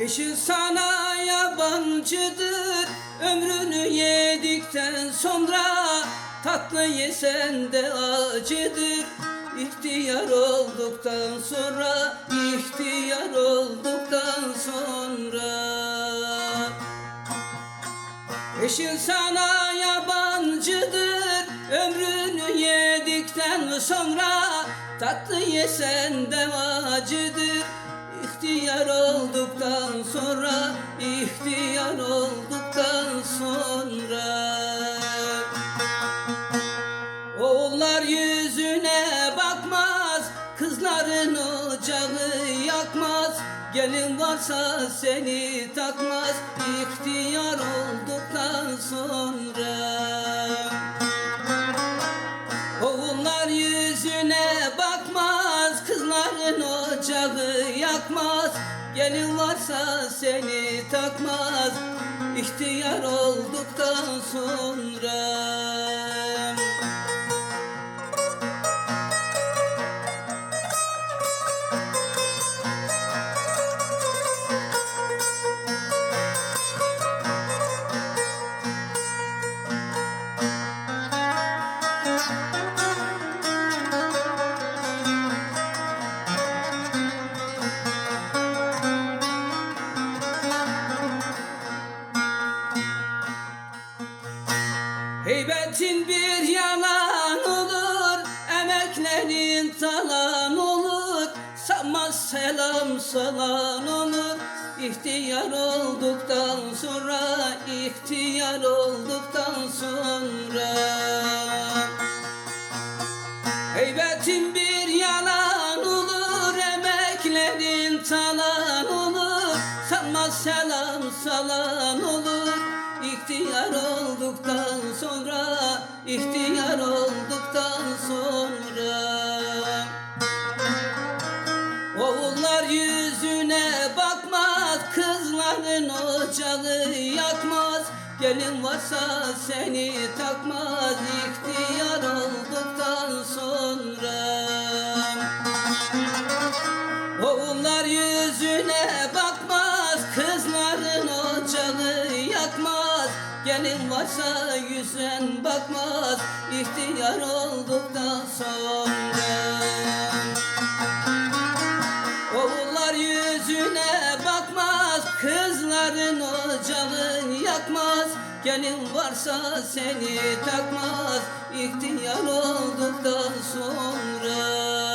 Eşin sana yabancıdır. Ömrünü yedikten sonra Tatlı yesen de acıdır. İhtiyar olduktan sonra ihtiyar olduktan sonra. Eşin sana yabancıdır. Ömrünü yedikten sonra Tatlı yesen de acıdır İhtiyar olduktan sonra ihtiyar olduktan sonra. Oğullar yüzüne bakmaz Kızların ocağı yakmaz. Gelin varsa seni takmaz ihtiyar olduktan sonra. Oğullar yüzüne bakmaz Kızların ocağı yakmaz. Gelin varsa seni takmaz. İhtiyar olduktan sonra Heybetin bir yalan olur Emeklerin talan olur. Sanmaz selam salan olur. İhtiyar olduktan sonra ihtiyar olduktan sonra İhtiyar olduktan sonra ihtiyar olduktan sonra. Oğullar yüzüne bakmaz Kızların ocağı yakmaz. Gelin varsa seni takmaz ihtiyar Varsa yüzün bakmaz ihtiyar olduktan sonra. Oğullar yüzüne bakmaz Kızların ocağın yakmaz. Gelin varsa seni takmaz ihtiyar olduktan sonra